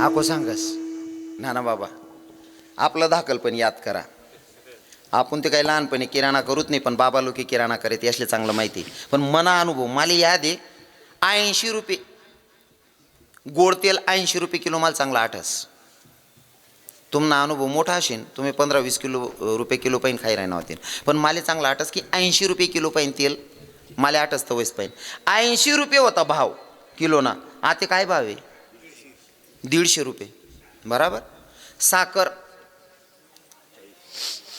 आको सांगस? नाना बाबा. आपलं दाखल पण याद करा. आपण ते काही लहानपणी किराणा करूच नाही पण बाबा लोक किराणा करत असले चांगलं माहिती. पण मना अनुभव मला याद आहे ऐंशी रुपये. गोड तेल ऐंशी रुपये किलो मला चांगला आठस. तुमना अनुभव मोठा असेल तुम्ही पंधरा वीस किलो रुपये किलो पाहिजे खाई राहणार होतील पण मला चांगला आठस की ऐंशी रुपये किलो पाहिजे तेल मला आठच तर वैस पाहिजे ऐंशी रुपये होता भाव किलो ना. आता काय भाव आहे? दीडशे रुपये. बराबर? साखर.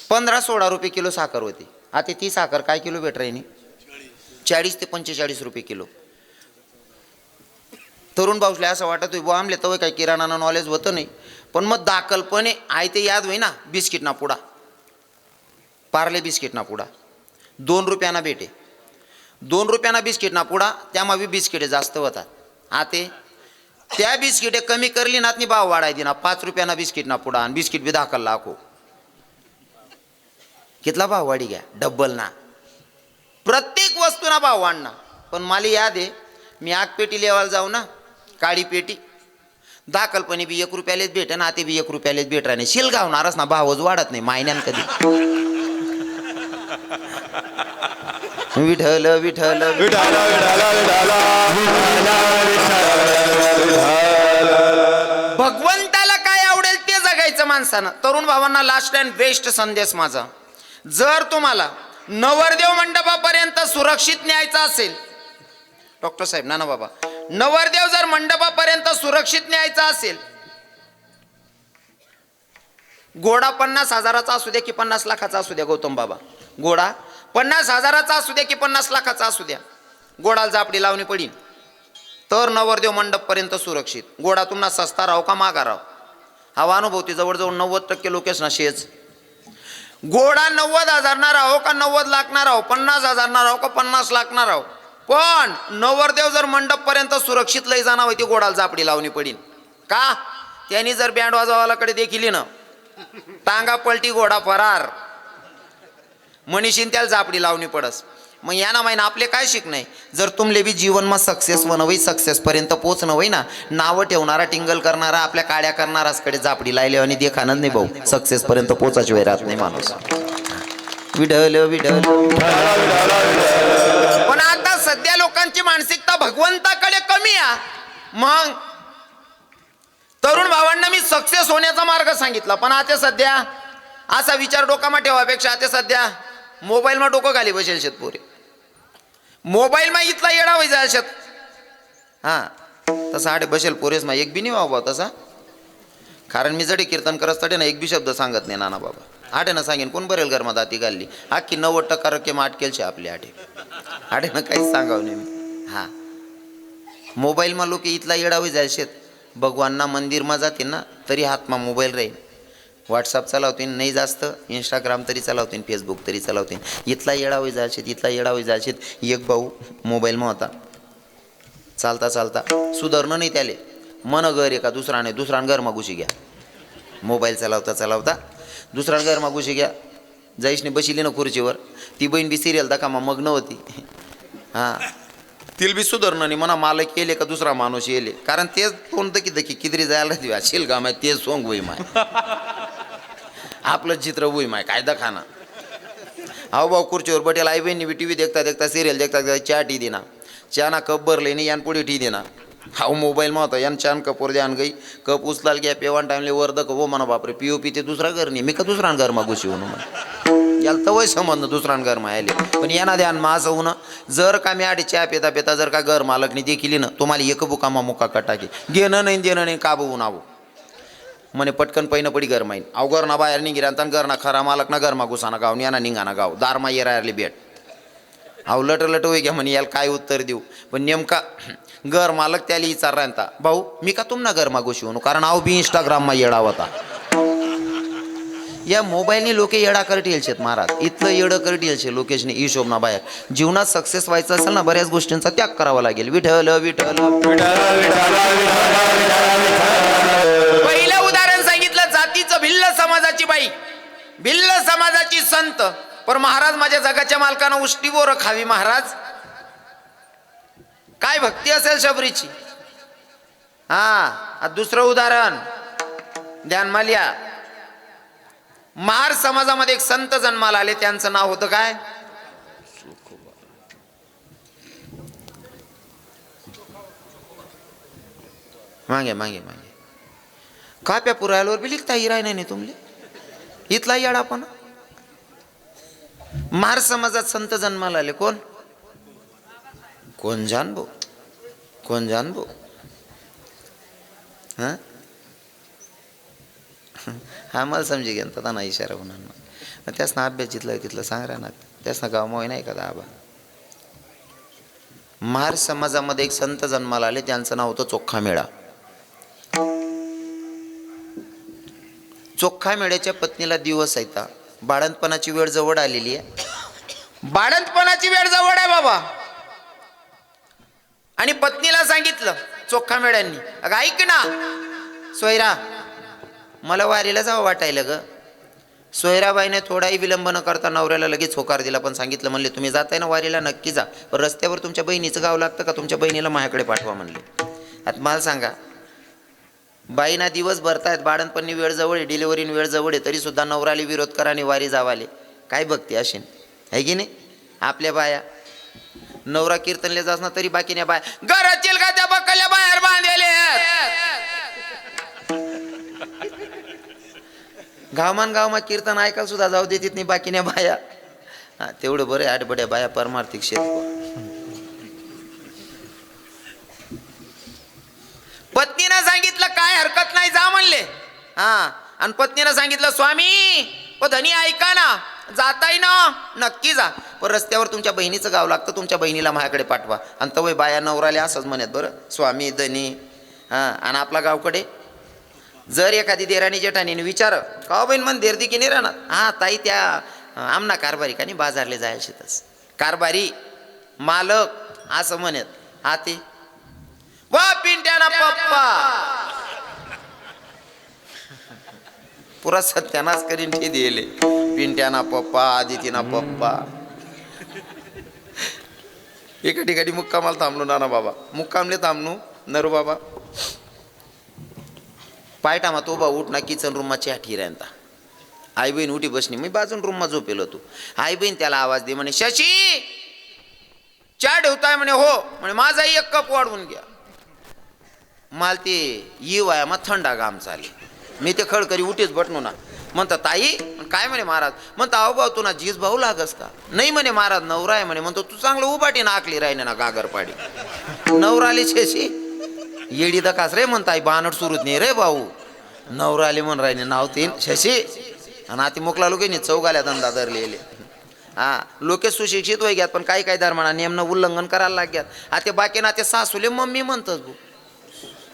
पंधरा सोळा रुपये किलो साखर होती. आता ती साखर काय किलो भेट राहिनी चाळीस ते पंचेचाळीस रुपये किलो. तरुण भाऊसले असं वाटत होय बुवा आमले तवय काय किराणानं नॉलेज होतं नाही. पण मग दाखलपणे आहे ते याद होई ना बिस्किट ना पुडा. पार्ले बिस्किट ना पुडा. दोन रुपयाना भेटे. दोन रुपयाना बिस्किट ना पुडा त्यामागे बिस्किटे जास्त होतात. आते त्या बिस्किटे कमी करली ना भाव वाढाय दिना. पाच रुपयाना बिस्किट ना पुडा आणि. बिस्किट बी दाखल लाखो. कितला भाव वाढी घ्या? डब्बल ना. प्रत्येक वस्तूना भाव वाढणार पण मला याद आहे मी आग पेटी लेवायला जाऊ ना काळी पेटी. दाखलपणे बी एक रुपयालेच भेट ना ते बी एक रुपयालेच भेट राहणे शिलगावणारच ना भावच वाढत नाही मायन्यान कधी. विठल विठल विठाला विठाला विठाला भगवंताला काय आवडेल ते जगायचं माणसानं. तरुण भावांना लास्ट अँड बेस्ट संदेश माझा. जर तुम्हाला नवरदेव मंडपापर्यंत सुरक्षित न्यायचा असेल डॉक्टर साहेब ना ना बाबा नवरदेव जर मंडपापर्यंत सुरक्षित न्यायचा असेल घोडा पन्नास हजाराचा असू द्या की पन्नास लाखाचा असू द्या गौतम बाबा. घोडा पन्नास हजाराचा असू द्या की पन्नास लाखाचा असू द्या. घोडाला जापडी लावणी पडीन. तर नवरदेव मंडपपर्यंत सुरक्षित. गोडा तुम्हाला सस्ता राहो का मागा राहो हा अनुभवती जवळजवळ नव्वद टक्के लोकेश नशेच गोडा नव्वद हजार ना राहो का नव्वद लाख आहो राहो? पन्नास हजार ना राहो का पन्नास लाख आहो राहो? पण नवरदेव जर मंडपपर्यंत सुरक्षित लय जाणार होती गोडाला जापडी लावणी पडीन. का? त्यांनी जर बँड वाजवालाकडे देखील ना टांगा पलटी घोडा फरार. मनीषीन त्याला जापडी लावणी पडस. मग या ना आपले काय शिकणे जर तुमले बी जीवनमा सक्सेस वनवई सक्सेसपर्यंत पोचणं होई ना नावं ठेवणारा टिंगल करणारा आपल्या काड्या करणाराचकडे जापडी लायले आणि देखानच नाही भाऊ. सक्सेसपर्यंत पोचायची वेळ राहत नाही माणूस. विढल विढल पण आता सध्या लोकांची मानसिकता भगवंताकडे कमी आहे मग तरुण भावांना मी सक्सेस होण्याचा मार्ग सांगितला पण आता सध्या असा विचार डोकामा ठेवापेक्षा आता सध्या मोबाईलमा डोकं खाली बसेल शेत पोरे. मोबाईलमा इथला येडा होई जाय शेत. हां तसा आडे बसेल पोरेस मा एक बी नाही बाबा तसा. कारण मी जडे कीर्तन करत तडे ना एक बी शब्द सांगत नाही नाना बाबा. आडे ना सांगेन कोण बरेल घरमा दाती घालली? अख्खी नव्वद टक्का रक्कम आटकेलशे आपली आठे आडे. ना काहीच सांगावं नाही मी. हां. मोबाईलमा लोक इथला येडा होई जाय शेत. भगवानना मंदिरमा जाते ना तरी हातमा मोबाईल राहील व्हॉट्सअप चालवतीन नाही जास्त. इंस्टाग्राम तरी चालवतीन फेसबुक तरी चालवतीन. इथला येडावी जायचे इथला येडावी जायचे एक भाऊ मोबाईलमा होता. चालता चालता. सुधारणं नाही त्याले. मन घर एका दुसराने दुसरा घर मागूशी घ्या. मोबाईल चालवता चालवता. दुसरा घर मागूशी घ्या. जाईशने बसिली ना खुर्चीवर. ती बहीण बी सिरियल दाखा मग्न होती. हां. तिला बी सुधारणं नाही. म्हणा मालक येले का दुसरा माणूस येले? कारण तेच कोणतं की दकी किदरी जायला दिवा शिलगा माय तेच सोंग होई माय. आपलं चित्र होई माय काय दखाना. हाव भाऊ खुर्चीवर बटेल आई बहिणी बी टी व्ही देखता देखता सिरियल देखता देखता चहा टी देना. चहा ना कप भरले नाही यान पुढे टी देना. हाव मोबाईल होता यान छान कपूर द्यान गई. कप उचलाल घ्या पेवान टाइमले वर कप हो म्हणा बापरे पिओ पी ते दुसरा घर नाही. मी का दुसरा घर मागू शिवून? मग याला तवय संबंध दुसरा घर मायले. पण यांना ध्यान मा असं होणं जर का मी आठ चहा पेता पेता जर का घर मालकनी देखील ना तुम्हाला एक बुकामा मुका कटाके. घेणं नाही देणं नाही काबवून आवं. म्हणे पटकन पैनं पडी घर माईन अव घरना बाहेर निघिरा घर ना खरा मालक ना घरमा घुसाना गाव नियाना निघाना गाव दारमा ये भेट अहो लट लट होई घ्या म्हणे याला काय उत्तर देऊ पण नेमका घर मालक त्याला विचार राहता भाऊ मी का तुमना घर मागू शिवू कारण अहो बी इंस्टाग्राममा येडा होता या मोबाईलने लोक येडा करत शेत महाराज इथलं येडं करत शे लोकेशने हिशोब ना बाहेर जीवनात सक्सेस व्हायचं असेल ना बऱ्याच गोष्टींचा त्याग करावा लागेल विठल विठल भिल्ल समाजाची बाई भिल्ल समाजाची संत. पण महाराज माझ्या जगाच्या मालकानं उष्टी बोर खावी महाराज. काय भक्ती असेल शबरीची? हा दुसरं उदाहरण. ध्यान मालिया. महार समाजामध्ये एक संत जन्माला आले त्यांचं नाव होतं काय? मागे मागे मागे. काप्या पुरायलावर बी लिखता हिराय नाही तुमले? इथला येडा पण महार समाजात संत जन्माला आले कोण? कोण जाणबो कोण जाणबो हा? हा मला समजी घेन तर ना इशारा होणार मग त्यासनं अभ्यास जिथलं तिथलं सांग ना त्यासनं गाव मोय नाही का आबा महार समाजामध्ये एक संत जन्माला आले त्यांचं नाव होतं चोखा मेळा. चोख्खा मेळ्याच्या पत्नीला दिवस येता बाळंतपणाची वेळ जवळ आलेली आहे. बाळंतपणाची वेळ जवळ आहे बाबा. आणि पत्नीला सांगितलं चोख्खा मेळ्यांनी अगं ऐक ना. सोयरा मला वारीला जावं वाटायला ग. सोयराबाईने थोडाही विलंब न करता नवऱ्याला लगेच होकार दिला पण सांगितलं म्हणले तुम्ही जाताय ना वारीला नक्की जा. पण रस्त्यावर तुमच्या बहिणीचं गाव लागतं का? तुमच्या बहिणीला माझ्याकडे पाठवा म्हणले. आता मला सांगा बाईना दिवस भरतायत बाळणपणी वेळ जवळ आहे डिलिव्हरीन वेळ जवळ आहे तरी सुद्धा नवराली विरोध करा आणि वारी जावाले. काय बघते अशी आहे की नाही? आपल्या बाया. नवरा कीर्तनले जास ना तरी बाकीने बाया. घरातील का त्या बकल्या बाहेर बांधलेले गावमान गावमा कीर्तन ऐकायला सुद्धा जाऊ देत नाही बाकीने बाया. हा तेवढं बरं आहे आठबड्या बाया परमार्थिक शेत पत्नीनं सांगितलं काय हरकत नाही जा म्हणले. हा आणि पत्नीनं सांगितलं स्वामी ओ धनी ऐका ना जाताय ना नक्की जा. पण रस्त्यावर तुमच्या बहिणीचं गाव लागतं तुमच्या बहिणीला माझ्याकडे पाठवा. आणि तवय बाया नवराले असंच म्हणत बरं स्वामी धनी हा आणि आपला गावकडे? जर एखादी देराणी जेठाणीने विचार का हो बहीण म्हण देरदी की नाही राहणार? हा ताई त्या आमना कारभारी का नाही बाजारले जायला शेतच कारभारी मालक असं म्हणत. हा ते वा पिंट्याना पप्पा. पुरा सत्यानाश करीन ठे दिले. पिंट्याना पप्पा आदितीना पप्पा. एका ठिकाणी मुक्कामाला थांबलो नाना बाबा. मुक्कामले थांबलो. नरू बाबा. पायटामा तो बा उठ ना किचन रूमची आठी राहता आई बहीण उठी बसणी मी बाजून रूममा झोपेलो तू आई बहीण त्याला आवाज दे म्हणे शशी चहा ठेवताय म्हणे हो. म्हणे माझाही एक कप वाढवून घ्या. माल ते येऊ आहे मग थंडा गाम चाले मी ते खडकरी उठीच बटणू ना. म्हणता ताई काय म्हणे महाराज? म्हणता अहो भाऊ तुला जीज भाऊ लागस का? नाही म्हणे महाराज नवरा आहे म्हणे. म्हणतो तू चांगलं उभाटी ना आखली राहिने ना गागरपाडी नवराली शेशी येडी दकास रे म्हणता आई बानट सुरूच नाही रे भाऊ. नवराली म्हण राहिने नाव तीन शशी आणि आता मोकला लोक चौगाल्या धंदा धरलेले. हा लोके सुशिक्षित वय घ्यात पण काही काही धर्माना नियमनं उल्लंघन करायला लाग्यात आता बाकी ना ते सासूले मम्मी म्हणतात भाऊ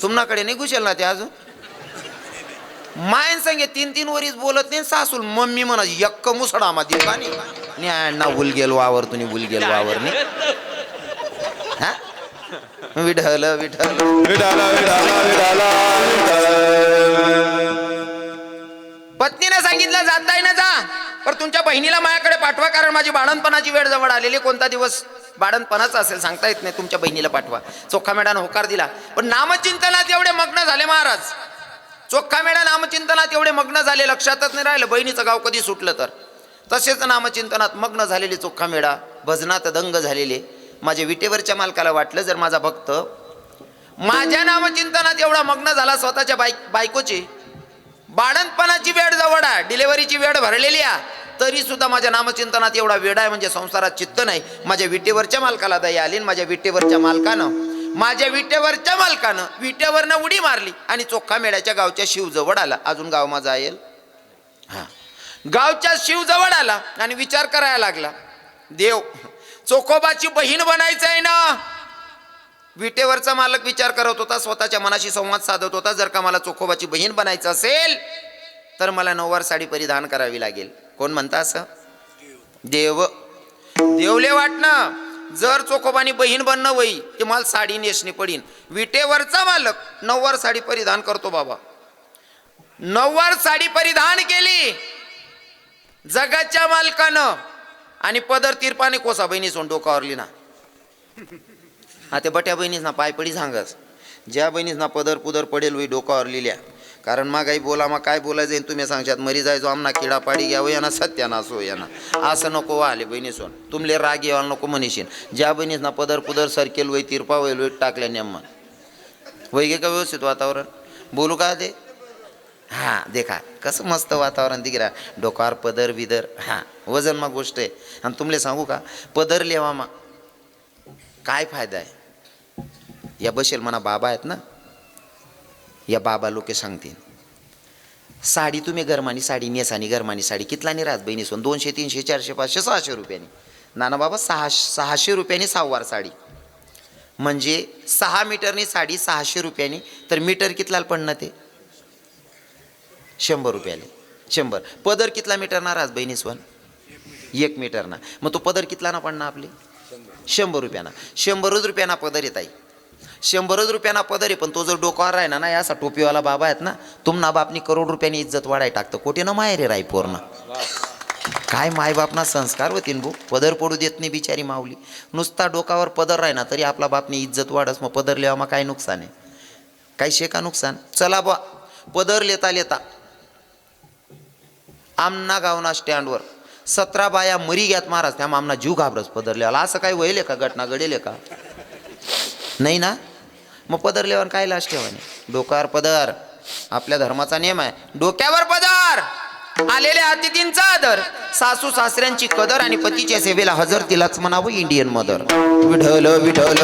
तुम्हाकडे नाही घुसेल ना ते अजून? मायन संगे तीन तीन वरीस बोलत नाही सासूल मम्मी म्हणा यक्क मुसडा मा दिला नाही अण्णा भूल गेल वावर तुम्ही भूल गेल वावर नाही हा? विठल विठल विठाला विठाला विठाला पत्नीने सांगितलं जाताय ना जा. पण तुमच्या बहिणीला माझ्याकडे पाठवा कारण माझी बाळणपणाची वेळ जवळ आलेली कोणता दिवस? बाळणपणाचा असेल सांगता येत नाही तुमच्या बहिणीला पाठवा. चोखा मेडानं होकार दिला. पण नामचिंतनात एवढे मग्न झाले महाराज. चोखा मेडा नामचिंतनात एवढे मग्न झाले लक्षातच नाही राहिलं बहिणीचं गाव कधी सुटलं तर. तसेच नामचिंतनात मग्न झालेले चोखा मेडा भजनात दंग झालेले. माझ्या विटेवरच्या मालकाला वाटलं जर माझा भक्त माझ्या नामचिंतनात एवढा मग्न झाला स्वतःच्या बाय बायकोची बाळणपणाची वेळ जवळ आहे डिलेव्हरीची वेळ भरलेली आहे. तरी सुद्धा माझ्या नामचिंतनात एवढा वेळ आहे म्हणजे संसारात चित्त नाही. माझ्या विटेवरच्या मालकाला दया आली माझ्या विटेवरच्या मालकानं माझ्या विटेवरच्या मालकानं विटेवरनं उडी मारली आणि चोखा मेळ्याच्या गावच्या शिवजवळ आला. अजून गाव माझा येईल हा. गावच्या शिवजवळ आला आणि विचार करायला लागला. देव चोखोबाची बहीण बनायचं आहे ना? विटेवरचा मालक विचार करत होता स्वतःच्या मनाशी संवाद साधत होता. जर का मला चोखोबाची बहीण बनायचं असेल तर मला नऊवार साडी परिधान करावी लागेल. कोण म्हणता असं? देव. देवले वाटणं जर चोखोबानी बहीण बनणं वई ते मला साडी नेसणी पडीन. विटेवरचा मालक नऊवार साडी परिधान करतो बाबा. नऊवार साडी परिधान केली जगाच्या मालकानं आणि पदर तिरपाने कोसा बहिणी सोन डोकावरली ना. हा ते बट्या बहिणीच ना पाय पडी सांगस. ज्या ना पदर पुदर पडेल वही डोकावर लिहिल्या कारण मा काही बोला मग काय बोलायचं आहे? तुम्ही सांगशात मरी जायचो आमना किडा पाडी घ्यावं यांना सत्याना असो यांना. असं नको आले बहिणीसून तुमले राग यावा नको म्हणशीन ज्या बहिणीसना पदर पुदर सरकेल वय तिरपा वय वय टाकल्या नेमन. वैगे का व्यवस्थित वातावरण? बोलू का ते? हां देखा कसं मस्त वातावरण दिगिरा. डोकार पदर बिदर हां वजन मग गोष्ट आहे. आणि तुमले सांगू का? पदर लेवा मग काय फायदा आहे? या बसेल म्हणा बाबा आहेत ना? या बाबा लोक सांगतील. साडी तुम्ही गरमानी साडी नेसानी गरमानी साडी कितला नाही राहत बहिणी सोन दोनशे तीनशे चारशे पाचशे सहाशे रुपयांनी. नाना बाबा सहा सहाशे रुपयांनी सहावार साडी. म्हणजे सहा मीटरनी साडी सहाशे रुपयांनी. तर मीटर कितला पडणं ते? शंभर रुपयाले. शंभर. पदर कितला मीटर ना राज बहिणी सोन एक मीटर ना मग तो पदर कितला ना पडणार आपले? शंभर रुपयाना. शंभरच रुपयाना पदर येत आहे शंभरच रुपयाना पदर आहे पण तो जर डोकावर राहिना ना असा टोपीवाला बाबा आहेत ना तुम्हाला बापनी करोड रुपयानी इज्जत वाढाय टाकतं. कोटे ना माहेर रे राई काय मायबापना संस्कार होतीन भो? पदर पडू देत नाही बिचारी माऊली. नुसता डोकावर पदर राहिना तरी आपला बापनी इज्जत वाढस मग पदर लिहा मग काय नुकसान आहे? काय शेका नुकसान? चला बा पदर लेता लेता. आमना गावना स्टँडवर. सतरा बाया मरी घ्यात महाराज त्या आमना जीव घाबरस पदरल्याला असं काही होईल का? घटना घडेल का? नाही ना? मग पदर काय लाश ठेवाने डोक्यावर पदर. आपल्या धर्माचा नियम आहे. डोक्यावर पदर. आलेल्या अतिथींचा आदर. सासू सासऱ्यांची कदर आणि पतीच्या सेवेला हजर तिलाच म्हणावं इंडियन मदर. विढल विढल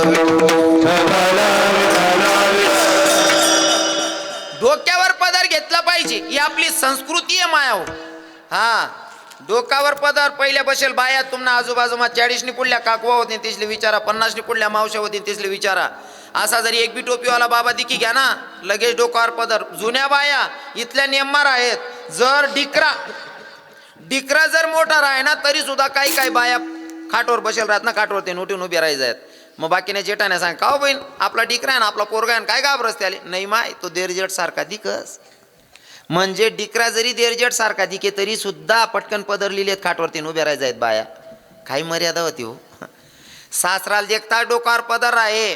डोक्यावर पदर घेतला पाहिजे. ही आपली संस्कृती आहे हो हा. डोक्यावर पदर. पहिल्या बसेल बाया तुम्हाला आजूबाजूमा चाळीसनी पुढल्या काकवा होती तिसले विचारा पन्नासनी पुढल्या मावशा होती तिसले विचारा. असा जरी एक बी टोपीवाला बाबा दिकी घ्या ना लगेच डोकावर पदर. जुन्या बाया इथल्या नेममार आहेत. जर डिकरा डिकरा जर मोठा राहे ना तरी सुद्धा काही काही बाया खाटवर बसेल राहत ना खाटवर ते उठून उभे राहायचे आहेत मग बाकीने जेठाने सांग का हो बहीण? आपला डिकरा आहे ना आपला पोरगा आहे ना, काय घाबरस त्याले? नाही माय तो देरजेट सारखा दिकस म्हणजे डिकरा जरी देरजेट सारखा दिके तरी सुद्धा पटकन पदर आहेत खाटवरती उभे राहायचे आहेत बाया. काही मर्यादा होती हो. सासराला देखता डोकार पदर आहे.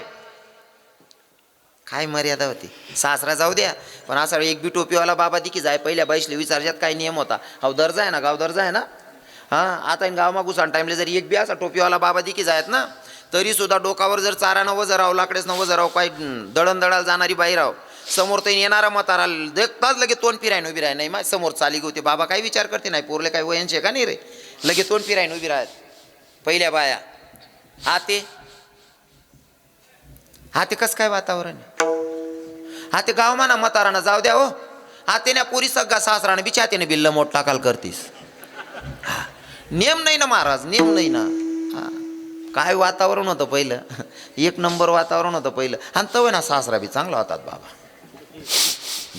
काय मर्यादा होती? सासरा जाऊ द्या. पण असा एक बी टोपीवाला बाबा दिकी जाय पहिल्या बाईशले विचारच्यात काय नियम होता? अहो दर्जा आहे ना गाव दर्जा आहे ना? हां आता गाव मागूसान टाईमले जरी एक बी असा टोपीवाला बाबा दिकी जायत ना तरी सुद्धा डोकावर जर चारा नवं राव लाकडेच न जराव काय दळण दळाला जाणारी बाई राव समोर तर येणारा मतारा देखताच लगे तोंड फिरायन उभी राह नाही मा समोर चाली होते बाबा काय विचार करते? नाही पोरले काय वयांचे का नाही रे? लगे तोंड फिरायन उभी राहत पहिल्या बाया. आते. ते हा ते कसं काय वातावरण आहे? हा ते गाव म्हणा मतारानं जाऊ द्या हो. हा ते ना पुरी सगळा सासरानं बिचातीने बिल्ल मोठ टाकाल करतीस. हा. नियम नाही ना महाराज नियम नाही ना. काय वातावरण होतं पहिलं? एक नंबर वातावरण होतं पहिलं. आणि तवय ना सासरा बी चांगला होतात बाबा.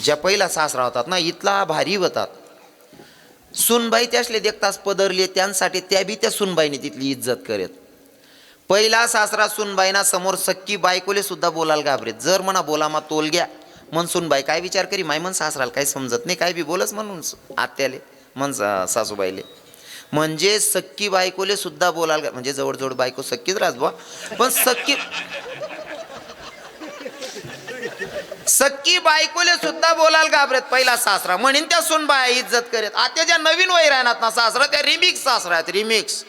ज्या पहिला सासरा होतात ना इथला भारी होतात. सुनबाई त्यासले देखताच पदरले त्यांसाठी त्या बी त्या सुनबाईने तिथली इज्जत करत. पहिला सासरा सुनबाईना समोर सक्की बायकोले सुद्धा बोलाल घाबरेत. जर म्हणा बोला मा तोल घ्या. मन सुनबाई काय विचार करी? माय मन सासराला काही समजत नाही. काय बी बोलच म्हणून आत्याले मन सा- सासूबाईले. म्हणजे सक्की बायकोले सुद्धा बोलायला म्हणजे जवळजवळ बायको सक्कीच राहत पण सक्की सक्की बायकोले सुद्धा बोलायला घाबरेत पहिला सासरा. म्हणून त्या सुनबाई इज्जत करेत. आता ज्या नवीन वय राहणार ना सासरा त्या रिमिक्स सासरा आहेत रिमिक्स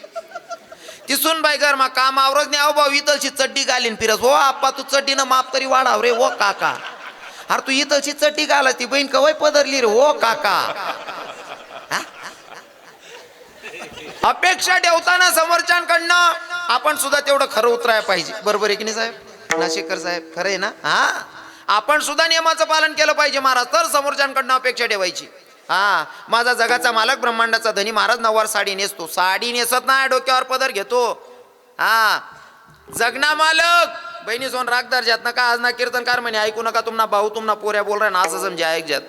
ती बाई घर मा काम आवरच नाही अहो भाऊ इथलची चड्डी घालीन फिरस. हो आप्पा तू चड्डीनं माप तरी वाढाव रे हो काका. अरे तू इथलची चड्डी घाला ती बहीण कवय पदरली रे हो काका. अपेक्षा ठेवताना समोरच्यांकडनं आपण सुद्धा तेवढं खरं उतरायला पाहिजे. बरोबर आहे की नाही साहेब? नाशिककर साहेब खरं आहे ना? हा? आपण सुद्धा नियमाचं पालन केलं पाहिजे महाराज. तर समोरच्यांकडनं अपेक्षा ठेवायची. हा माझा जगाचा मालक ब्रह्मांडाचा धनी महाराज नववार साडी नेसतो. साडी नेसत नाही डोक्यावर पदर घेतो. हा जगना मालक! बहिणी सोन राग दर्जात नका आज ना कीर्तनकार म्हणे ऐकू नका तुम्हाला भाऊ तुम्हाला पोऱ्या बोल ना असं समजे ऐकजात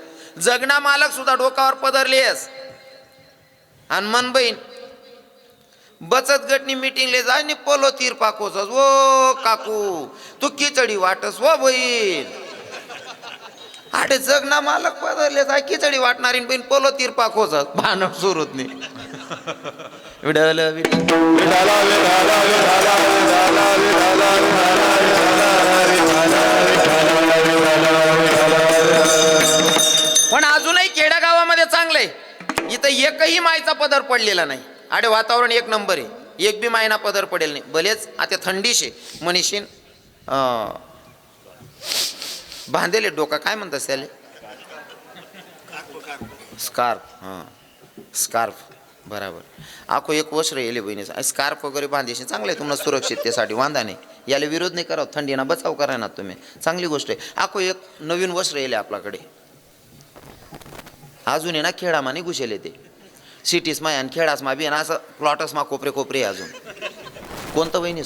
जगना मालक सुद्धा डोक्यावर पदरलेस आणि मन बहीण बचत गटनी मिटिंगले जा नि पोलो तीर पाकोस ओ काकू तू खिचडी वाटस वो बहीण. आडे जग ना मालक बदलले जा खिचडी वाटणारी पण पोलो तिरपा खोच भान सुरूत नाही पण अजूनही खेडेगावामध्ये चांगलंय. इथं एकही मायचा पदर पडलेला नाही. आडे वातावरण एक नंबर आहे. एक बी मायना पदर पडेल नाही. भलेच आता थंडीशे मनीषीन बांधेले डोका काय म्हणतात त्याले? स्कार्फ हां. स्कार्फ बराबर. आखो एक वस्त्र येले बहिणीचं. स्कार्फ वगैरे बांधायचे चांगलं आहे तुम्हाला सुरक्षिततेसाठी वांधा नाही. याला विरोध नाही करावं थंडीना बचाव करा ना तुम्ही. चांगली गोष्ट आहे. आखो एक नवीन वस्त्र येले आपल्याकडे. अजून आहे ना खेळामाने घुसेले ते. सिटीस मा आणि खेळास मा बी आणि असं प्लॉटस मा कोपरे कोपरे अजून. कोणतं वहिनी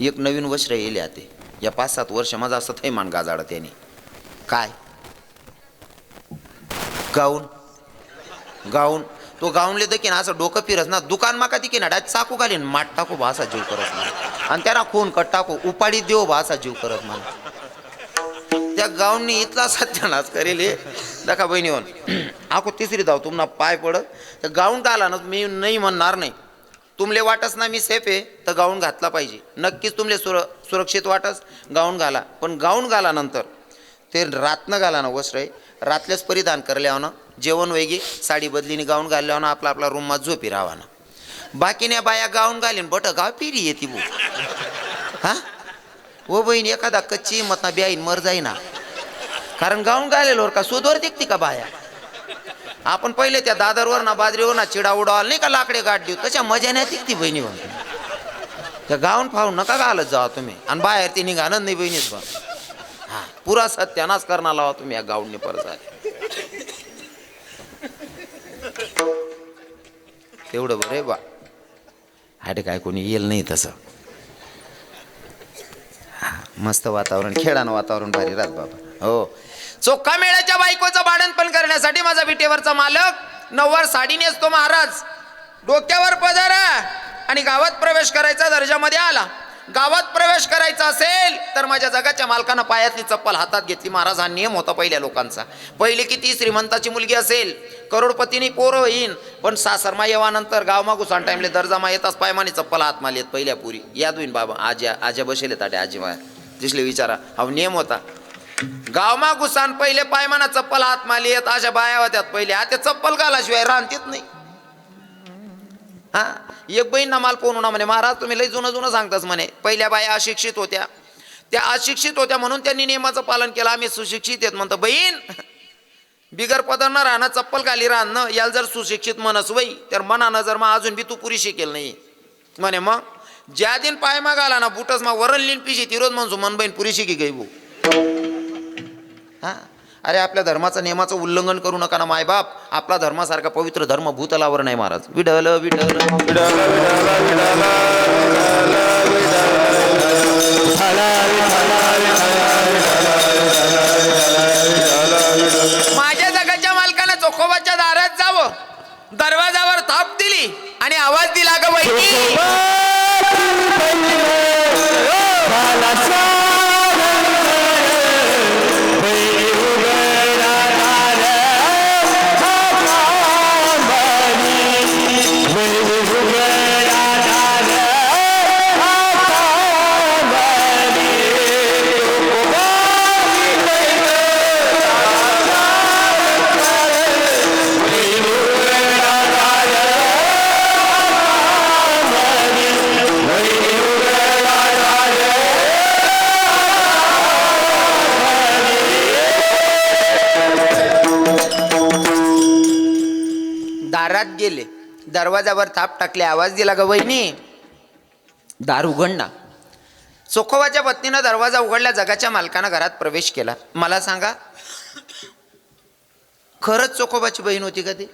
एक नवीन वस्त्र येले आते या पाच सात वर्ष माझा असं थैमान गाजाडं त्याने काय? गाऊन? गाऊन? तो गाऊनले दकीन असं डोकं फिरस ना दुकान माका ती की ना डायत चाकू घालीन माठ टाकू भासा जीव करत मला. आणि त्याला खून कट टाकू उपाडी देव भासा जीव करत मला. त्या गाऊननी इतला सत्यानाश करेल हे. दाखा बहिणी होऊन आखो तिसरी धाव तुम्हाला पाय पडत. तर गाऊन घाला ना मी नाही म्हणणार नाही. तुमले वाटस ना मी सेफ आहे तर गाऊन घातला पाहिजे. नक्कीच तुमले सुर सुरक्षित वाटस गाऊन घाला. पण गाऊन घाला नंतर ते रातनं घाला ना वस्त्र आहे. रातल्याच परिधान करल्यावर ना जेवण वेगी साडी बदलीने गाऊन घालल्यानं ना आपला आपला रूमમાં झोपी राहावा ना बाकीने बाया गाऊन घालीन बट गाव फिरी येते बो हा? हो बहीण एखादा कच्ची मतना ब्याईन मर जाईना. कारण गाऊन घालेलोर का सोदवर देखते का बाया? आपण पहिले त्या दादरवर ना बाजरीवर ना चिडा उडवाल नाही का लाकडे गाठ देऊ तशा मजा नाही तिकती बहिणी म्हणतो त्या गाऊन फावून नका घालत जावा तुम्ही. आणि बाहेर ते निघाणं नाही बहिणीच बा. हा पुरा सत्यानाच करणार लावा तुम्ही या गाऊनने परत आले. तेवढं बरं आहे बा. हाटे काय कोणी येईल नाही तसं. मस्त वातावरण खेळानं वातावरण भारी राहत बाबा. हो. चोखा मेळ्याच्या बायकोचं भाडणपण करण्यासाठी माझा विटेवरचा मालक नववार साडी नेसतो महाराज. डोक्यावर पदर आणि गावात प्रवेश करायचा दर्जामध्ये आला. गावात प्रवेश करायचा असेल तर माझ्या जगाच्या मालकानं पायातली चप्पल हातात घेतली महाराज. हा नियम होता पहिल्या लोकांचा. पहिले किती श्रीमंताची मुलगी असेल करोडपतीनी पोरं होईन पण सासरमा येवानंतर गाव मागूसान टाइमले दर्जामा येताच पायमाने चप्पल हात माली पहिल्या पुरी. याद होईन बाबा आज्या आज्या बसेल ताटे आजी माया. दिसले विचारा. हा नियम होता. गावमा घुसान पहिले पायमाना चप्पल हातमाली येत अशा बाया होत्यात पहिले आता चप्पल घालाशिवाय राहतीत नाही. हा? एक बहीण ना माल पोहून म्हणे महाराज तुम्ही लई जुनं जुनं सांगताच म्हणे. पहिल्या बाया अशिक्षित होत्या. त्या अशिक्षित होत्या म्हणून त्यांनी नियमाचं पालन केलं. आम्ही सुशिक्षित आहेत म्हणतो. बहीण बिगर पदरनं राहणं चप्पल खाली राहणं याला जर सुशिक्षित मनस वई तर मनानं जर मग अजून बी तू पुरी शिकेल नाही. म्हणे मग ज्या दिन पाय घाला ना बुटस मग वरण लिन पिशी ती रोज म्हणतो मन बहीण पुरी शिकी गई भाऊ हा अरे आपल्या धर्माचं नियमाचं उल्लंघन करू नका ना मायबाप आपला धर्मासारखा पवित्र धर्म भूतलावर नाही महाराज विडल विडल विडाला विडाला विडाला विठाला विठाला माझ्या जगाच्या मालकानं चोखोबाच्या दारात जावं दरवाजावर थाप दिली आणि आवाज दिला ग बहिणी दारात गेले. दरवाजावर थाप टाकले आवाज दिला ग वहिनी दार उघडणा चोखोबाच्या पत्नीनं दरवाजा उघडला जगाच्या मालकानं घरात प्रवेश केला. मला सांगा खरंच चोखोबाची बहीण होती का ती?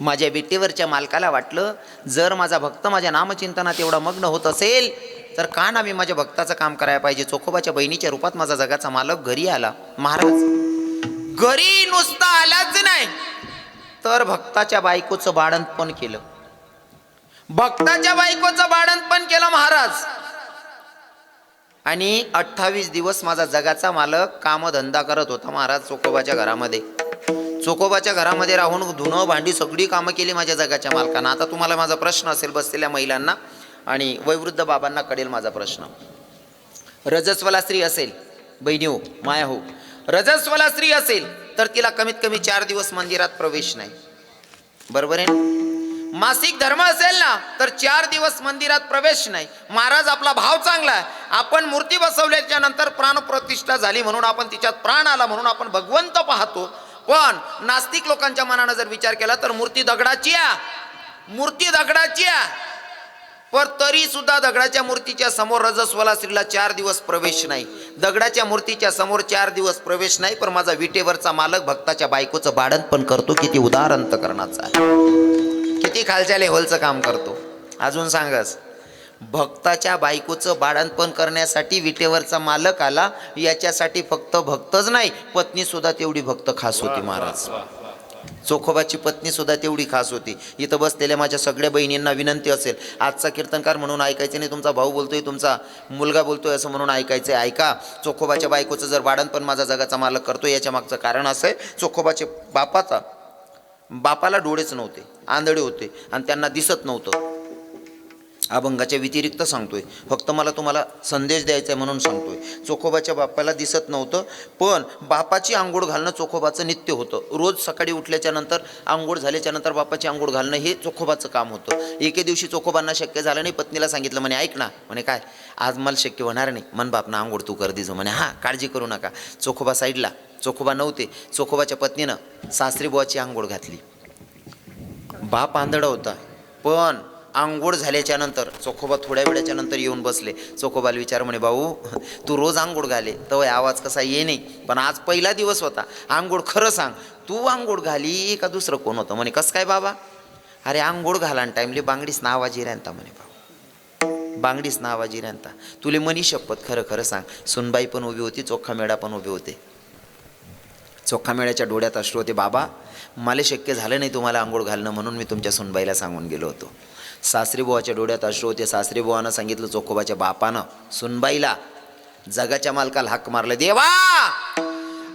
माझ्या बेटीवरच्या मालकाला वाटलं जर माझा भक्त माझ्या नामचिंतनात एवढा मग्न होत असेल तर का ना मी माझ्या भक्ताचं काम करायला पाहिजे? चोखोबाच्या बहिणीच्या रूपात माझा जगाचा मालक घरी आला. महाराज घरी नुसता आलाच नाही. तर भक्ताच्या बायकोचं बाळंतपण केलं. भक्ताच्या बायकोचं बाळंतपण केलं महाराज. आणि अठ्ठावीस दिवस माझा जगाचा मालक कामधंदा करत होता महाराज चोकोबाच्या घरामध्ये. चोकोबाच्या घरामध्ये राहून धुणं भांडी सगळी कामं केली माझ्या जगाच्या मालकानं. आता तुम्हाला माझा प्रश्न असेल बसलेल्या महिलांना आणि वयवृद्ध बाबांना कळेल माझा प्रश्न. रजस्वला स्त्री असेल. बहिणी हो माया हो रजस्वला स्त्री असेल. तर तिला कमीत कमी चार दिवस मंदिरात प्रवेश नाही. बरोबर आहे मासिक धर्म असेल ना तर चार दिवस मंदिरात प्रवेश नाही. महाराज आपला भाव चांगला आहे. आपण मूर्ती बसवल्याच्या नंतर प्राण प्रतिष्ठा झाली म्हणून आपण तिच्यात प्राण आला म्हणून आपण भगवंत पाहतो. पण नास्तिक लोकांच्या मनानं जर विचार केला तर मूर्ती दगडाची आ मूर्ती दगडाची आ पण तरी सुद्धा दगडाच्या मूर्तीच्या समोर रजस्वला स्त्रीला चार दिवस प्रवेश नाही. दगडाच्या मूर्तीच्या समोर चार दिवस प्रवेश नाही पण माझा विटेवरचा मालक भक्ताच्या बायकोचं भाडण पण करतो. किती उदार अंतकरणाचा आहे. किती खालच्या लेव्हलचं काम करतो. अजून सांगस भक्ताच्या बायकोचं बाळणपण करण्यासाठी विटेवरचा मालक आला याच्यासाठी फक्त भक्तच नाही पत्नी सुद्धा तेवढी भक्त खास होती महाराज. चोखोबाची पत्नी सुद्धा तेवढी खास होती. इथं बसलेल्या माझ्या सगळ्या बहिणींना विनंती असेल आजचा कीर्तनकार म्हणून ऐकायचं नाही तुमचा भाऊ बोलतोय तुमचा मुलगा बोलतोय असं म्हणून ऐकायचं आहे ऐका. चोखोबाच्या बायकोचं जर बाळणपण माझा जगाचा मालक करतो याच्या मागचं कारण असं आहे चोखोबाचे बापाचा बापाला डोळेच नव्हते आंधळे होते आणि त्यांना दिसत नव्हतं. अभंगाच्या व्यतिरिक्त सांगतोय. फक्त मला तुम्हाला संदेश द्यायचा आहे म्हणून सांगतोय. चोखोबाच्या बापाला दिसत नव्हतं पण बापाची आंघोळ घालणं चोखोबाचं नित्य होतं. रोज सकाळी उठल्याच्या नंतर आंघोळ झाल्याच्यानंतर बापाची आंघोळ घालणं हे चोखोबाचं काम होतं. एके दिवशी चोखोबांना शक्य झालं नाही पत्नीला सांगितलं म्हणे ऐक ना म्हणे काय? आज मला शक्य होणार नाही. मन बापना आंघोळ तू कर दिजो म्हणे हां काळजी करू नका. चोखोबा साईडला चोखोबा नव्हते. चोखोबाच्या पत्नीनं सासरीबुवाची आंघोळ घातली. बाप आंधळा होता पण आंघोळ झाल्याच्यानंतर चोखोबा थोड्या वेळाच्या नंतर येऊन बसले. चोखोबाला विचार म्हणे भाऊ तू रोज आंघोळ घाले तर आवाज कसा ये नाही पण आज पहिला दिवस होता. आंघोळ खरं सांग तू आंघोळ घाली का दुसरं कोण होतं? म्हणे कसं काय बाबा? अरे आंघोळ घाला टाईमली बांगडीच नावाजी राहता म्हणे भाऊ. बांगडीच नावाजी राहता तुले मनी शपथ खरं खरं सांग. सुनबाई पण उभी होती चोखा मेळा पण उभे होते. चोखा मेळ्याच्या डोळ्यात अश्रू होते बाबा मला शक्य झालं नाही तुम्हाला आंघोळ घालणं म्हणून मी तुमच्या सुनबाईला सांगून गेलो होतो. सासरीबुवाच्या डोळ्यात अश्रू होते. सासरीबुवानं सांगितलं चोखोबाच्या बापानं सुनबाईला जगाच्या मालकाला हाक मारलं देवा!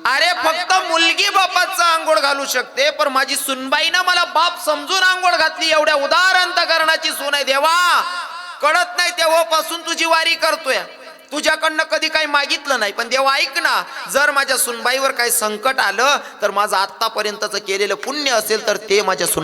अरे फक्त मुलगी बापाचं आंघोळ घालू शकते पण माझी सुनबाईनं मला बाप समजून आंघोळ घातली. एवढ्या उदार अंतकरणाची सून आहे देवा! कळत नाही तेव्हापासून तुझी वारी करतोय. तुझ्याकडनं कधी काही मागितलं नाही. पण देवा ऐक ना जर माझ्या सुनबाईवर काही संकट आलं तर माझं आत्तापर्यंतचं केलेलं पुण्य असेल तर ते माझ्या सुन